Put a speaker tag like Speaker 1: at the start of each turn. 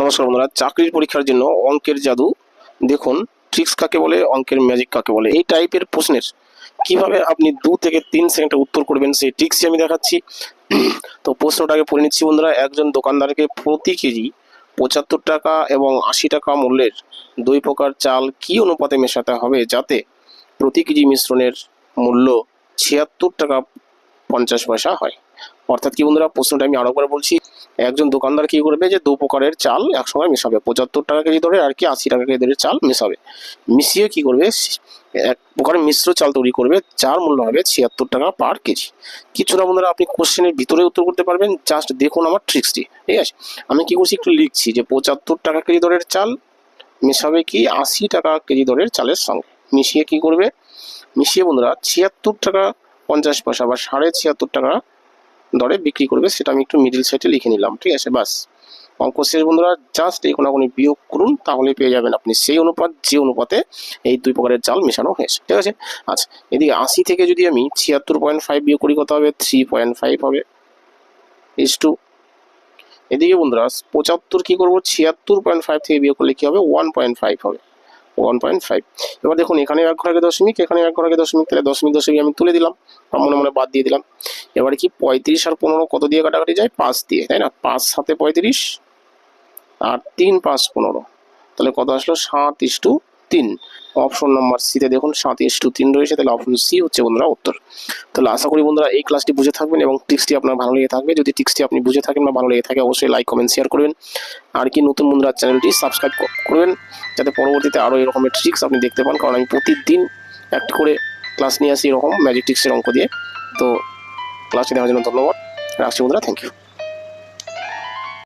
Speaker 1: নমস্কার বন্ধুরা, চাকরির পরীক্ষার জন্য অঙ্কের জাদু। দেখুন ট্রিক্স কাকে বলে, অঙ্কের ম্যাজিক কাকে বলে। এই টাইপের প্রশ্নের কীভাবে আপনি দু থেকে তিন সেকেন্ডে উত্তর করবেন, সেই ট্রিক্সই আমি দেখাচ্ছি। তো প্রশ্নটাকে পড়ে নিচ্ছি বন্ধুরা, একজন দোকানদারকে প্রতি কেজি পঁচাত্তর টাকা এবং আশি টাকা মূল্যের দুই প্রকার চাল কি অনুপাতে মেশাতে হবে যাতে প্রতি কেজি মিশ্রণের মূল্য ছিয়াত্তর টাকা পঞ্চাশ পয়সা হয়? অর্থাৎ কি বন্ধুরা, প্রশ্নটা আমি আরও করে বলছি একজন দোকানদার কি করবে যে দু প্রকারের চাল একসঙ্গে মিশাবে, পঁচাত্তর টাকা কেজি ধরে আর কি আশি টাকা কেজি ধরে চাল মেশাবে। মিশিয়ে কি করবে? এক প্রকারের মিশ্র চাল তৈরি করবে, যার মূল্য হবে ছিয়াত্তর টাকা পার কেজি। কিছুটা বন্ধুরা, আপনি কোশ্চেনের ভিতরে উত্তর করতে পারবেন। জাস্ট দেখুন আমার ট্রিক্সটি ঠিক আছে? আমি কি করছি একটু লিখছি যে পঁচাত্তর টাকা কেজি দরের চাল মেশাবে কি আশি টাকা কেজি দরের চালের সঙ্গে। মিশিয়ে কি করবে? মিশিয়ে বন্ধুরা, ছিয়াত্তর টাকা পঞ্চাশ পয়সা বা সাড়ে ছিয়াত্তর টাকা দরে বিক্রি করবে, সেটা আমি একটু মিডিল সাইডে লিখে নিলাম, ঠিক আছে? বাস। অঙ্ক শেষ বন্ধুরা জাস্ট এই কোনাগুনি বিয়োগ করুন, তাহলে পেয়ে যাবেন আপনি সেই অনুপাত, যে অনুপাতে এই দুই প্রকারের জাল মেশানো হয়েছে, ঠিক আছে? আচ্ছা এদিকে আশি থেকে যদি আমি ছিয়াত্তর পয়েন্ট ফাইভ বিয়োগ করি, কত হবে? থ্রি পয়েন্ট ফাইভ হবে। ইস টু এদিকে বন্ধুরা, পঁচাত্তর কি করব? ছিয়াত্তর পয়েন্ট ফাইভ থেকে বিয়োগ করলে কি হবে? ওয়ান পয়েন্ট ফাইভ হবে। ওয়ান পয়েন্ট ফাইভ এবার দেখুন, এখানে এক ঘর আগে দশমিক, এখানে এক ঘর আগে দশমিক, তাহলে দশমিক দশমিক আমি তুলে দিলাম মনে মনে বাদ দিয়ে দিলাম। এবার কি পঁয়ত্রিশ আর পনেরো কত দিয়ে কাটাকাটি যায়? পাঁচ দিয়ে, তাই না? পাঁচ সাথে পঁয়ত্রিশ, আর তিন পাঁচ পনেরো। তাহলে কত আসলো? সাত ইস টু তিন। অপশন নাম্বার সিতে দেখুন সাত ইস টু তিন রয়েছে, তাহলে অপশন সি হচ্ছে বন্ধুরা উত্তর। তাহলে আশা করি বন্ধুরা এই ক্লাসটি বুঝে থাকবেন এবং টিক্সটি আপনার ভালো লেগে থাকবে। যদি টিক্সটি আপনি বুঝে থাকেন বা ভালো লেগে থাকে, অবশ্যই লাইক কমেন্ট শেয়ার করবেন। আর কি নতুন বন্ধুরা চ্যানেলটি সাবস্ক্রাইব করবেন, যাতে পরবর্তীতে আরও এরকমের ট্রিক্স আপনি দেখতে পান। কারণ আমি প্রতিদিন একটি করে ক্লাস নিয়ে আসি এরকম ম্যাজিক ট্রিক্সের অঙ্ক দিয়ে। তো ক্লাসটি দেখার জন্য ধন্যবাদ। রাখছি বন্ধুরা থ্যাংক ইউ